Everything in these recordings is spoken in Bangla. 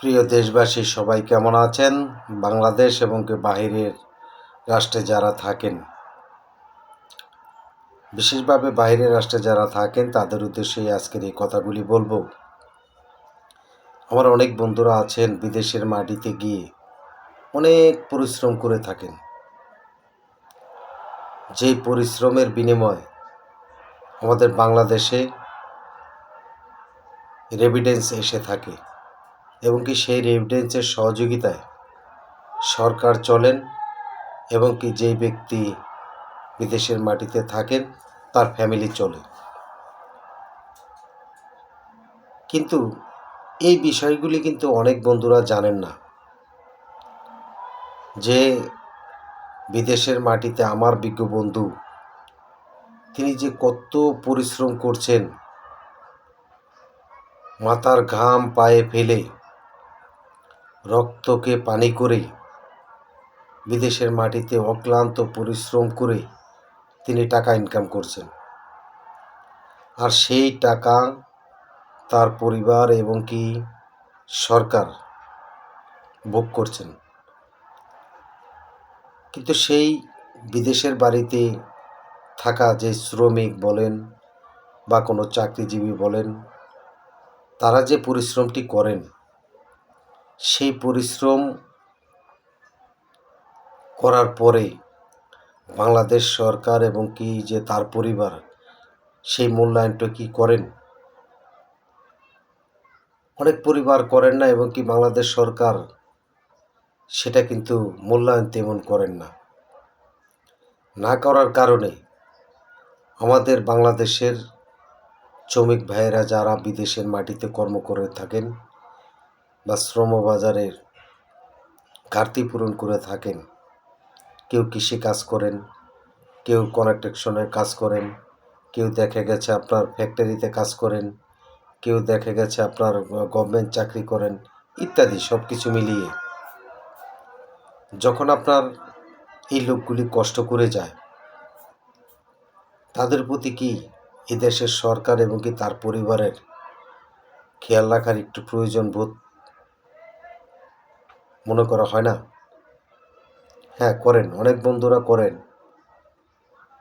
প্রিয় দেশবাসী, সবাই কেমন আছেন? বাংলাদেশ এবং বাহিরের রাষ্ট্রে যারা থাকেন? বিশেষভাবে বাইরের রাষ্ট্রে যারা থাকেন, তাদের উদ্দেশ্যে আজকের এই কথাগুলি বলব। আমার অনেক বন্ধুরা আছেন, বিদেশের মাটিতে গিয়ে অনেক পরিশ্রম করে থাকেন। যেই পরিশ্রমের বিনিময় আমাদের বাংলাদেশে রেভিডেন্স এসে থাকে। এবং কি সেই রেভিডেন্সের সহযোগিতায় সরকার চলেন এবং কি যেই ব্যক্তি বিদেশের মাটিতে থাকেন, তার ফ্যামিলি চলে। কিন্তু এই বিষয়গুলি কিন্তু অনেক বন্ধুরা জানেন না যে বিদেশের মাটিতে আমার বিজ্ঞ বন্ধু, তিনি যে কত পরিশ্রম করছেন, মাথার ঘাম পায়ে ফেলে রক্তকে পানি করে বিদেশের মাটিতে অক্লান্ত পরিশ্রম করে তিনি টাকা ইনকাম করছেন। আর সেই টাকা তার পরিবার এবং কি সরকার ভোগ করছেন। কিন্তু সেই বিদেশের বাড়িতে থাকা যে শ্রমিক বলেন বা কোনো চাকরিজীবী বলেন, তারা যে পরিশ্রমটি করেন সেই পরিশ্রম করার পরে বাংলাদেশ সরকার এবং কি যে তার পরিবার সেই মূল্যায়নটা কি করেন? অনেক পরিবার করেন না এবং কি বাংলাদেশ সরকার সেটা কিন্তু মূল্যায়ন তেমন করেন না। না করার কারণে আমাদের বাংলাদেশের শ্রমিক ভাইয়েরা যারা বিদেশের মাটিতে কর্ম করে থাকেন বা শ্রমবাজারের ঘাটতি পূরণ করে থাকেন। কেউ কৃষি কাজ করেন, কেউ কনস্ট্রাকশনের কাজ করেন, কেউ দেখা গেছে আপনার ফ্যাক্টরিতে কাজ করেন, কেউ দেখা গেছে আপনার গভর্নমেন্ট চাকরি করেন, ইত্যাদি সব কিছু মিলিয়ে। যখন আপনার এই লোকগুলি কষ্ট করে যায়, তাদের প্রতি কি এদেশের সরকার এবং কি তার পরিবারের খেয়াল রাখার একটু প্রয়োজন বোধ মনে করা হয় না। হ্যাঁ করেন, অনেক বন্ধুরা করেন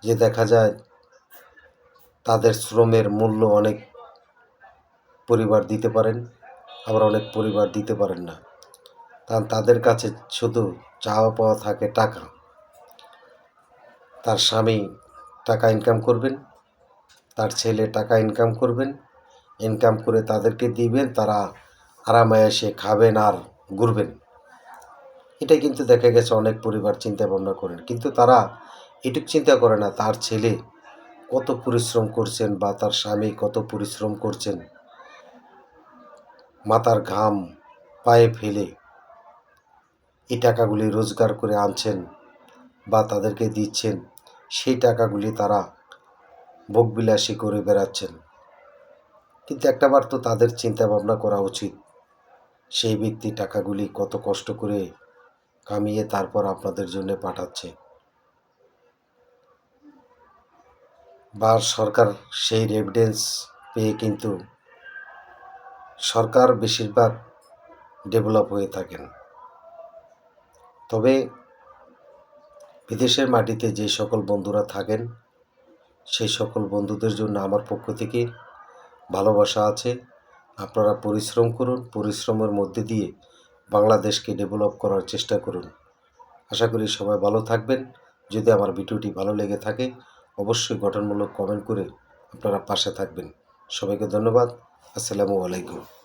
যে দেখা যায় তাদের শ্রমের মূল্য অনেক পরিবার দিতে পারেন, আবার অনেক পরিবার দিতে পারেন না। কারণ তাদের কাছে শুধু চাওয়া পাওয়া থাকে টাকা। তার স্বামী টাকা ইনকাম করবেন, তার ছেলে টাকা ইনকাম করবেন ইনকাম করে তাদেরকে দিবেন, তারা আরামে এসে খাবেন আর ঘুরবেন। এটা কিন্তু দেখা গেছে অনেক পরিবার চিন্তা ভাবনা করেন। কিন্তু তারা এটুক চিন্তা করে না, তার ছেলে কত পরিশ্রম করছেন বা তার স্বামী কত পরিশ্রম করছেন। মাথার ঘাম পায়ে ফেলে এই টাকাগুলি রোজগার করে আনছেন বা তাদেরকে দিচ্ছেন, সেই টাকাগুলি তারা ভোগবিলাসী করে বেড়াচ্ছেন। কিন্তু একটাবার তো তাদের চিন্তা ভাবনা করা উচিত। সেই ব্যক্তি টাকাগুলি কত কষ্ট করে কামিয়ে তারপর আপনাদের জন্য পাঠাচ্ছে। বা সরকার সেই রেভিডেন্স পেয়ে কিন্তু সরকার বেশিরভাগ ডেভেলপ হয়ে থাকেন। তবে বিদেশের মাটিতে যে সকল বন্ধুরা থাকেন, সেই সকল বন্ধুদের জন্য আমার পক্ষ থেকে ভালোবাসা আছে। আপনারা পরিশ্রম করুন, পরিশ্রমের মধ্যে দিয়ে বাংলাদেশকে ডেভেলপ করার চেষ্টা করুন। আশা করি সবাই ভালো থাকবেন। যদি আমার ভিডিওটি ভালো লেগে থাকে, অবশ্যই গঠনমূলক কমেন্ট করে আপনারা পাশে থাকবেন। সবাইকে ধন্যবাদ। আসসালামু আলাইকুম।